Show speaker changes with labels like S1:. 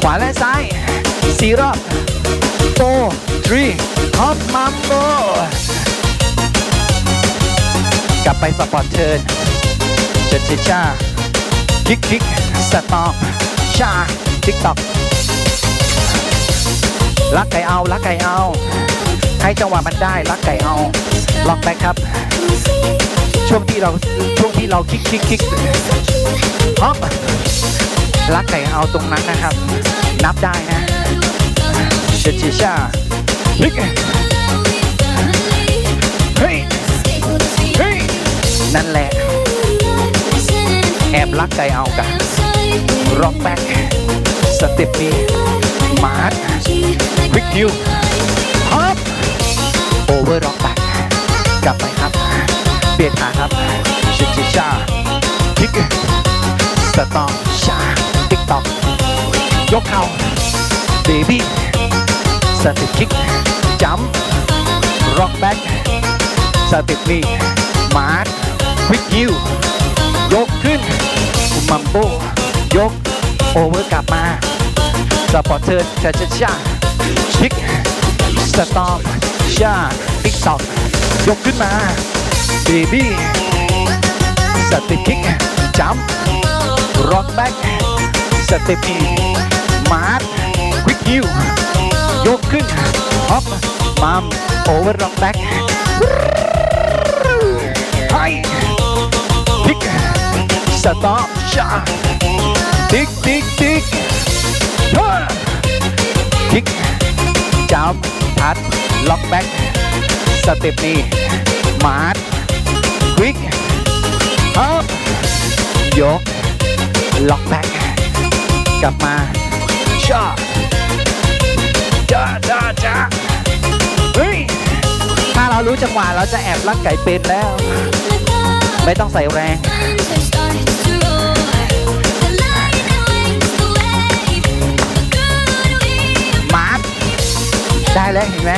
S1: ขวาและซ้ายสี่รอบ four three hop mambo กลับไปสปอร์ตเทิร์นเชิญเชชาคิกคิกสต็อปชาทิกตอกลักไก่เอาลักไก่เอา ให้จังหวะมันได้ลักไก่เอาล็อกแบ็คครับ ช่วงที่เราช่วงที่เราคิกคิกคิกฮอป ลักไก่เอาตรงนั้นนะครับ นับได้นะเชญเชชาพลิกเฮ้ยเฮ้ยนั่นแหละ แอบลักไก่เอากันร็อกแบ็กสเต็ปนี้มาร์ทควิกฮิวฮอปโอเวอร์ร็อกแบ็กกลับไปครับเปลี่ยนขาครับชิชิชาพิกสตอมชาติ๊กตอก ยกเข่าเบบี้สต็ปคิกจัมร็อกแบ็กสต็ปนี้มาร์ทควิกฮิวยกขึ้นมัมโบยก โอเวอร์กลับมาสปอร์เทิร์ชาชาชาชิกสตอมชาติ๊กตอกยกขึ้นมาเบบี้สต็ปคิกจัมร็อกแบ็ก สเต็ปอีมาร์ทควิกฮิวยกขึ้นฮอปมัมโอเวอร์ร็อกแบ็กไฮทิกสต็อปชาทิกทิกทิกฮ่าทิกจับพัดล็อกแบ็กสเต็ปนี้มาร์ทควิกฮับยกล็อกแบ็ก กลับมาชาจ้าจ้าจ้าเฮ้ยถ้าเรารู้จังหวะเราจะแอบลักไก่เป็นแล้ว ไม่ต้องใส่แรงมาร์ทได้แล้วเห็นไหม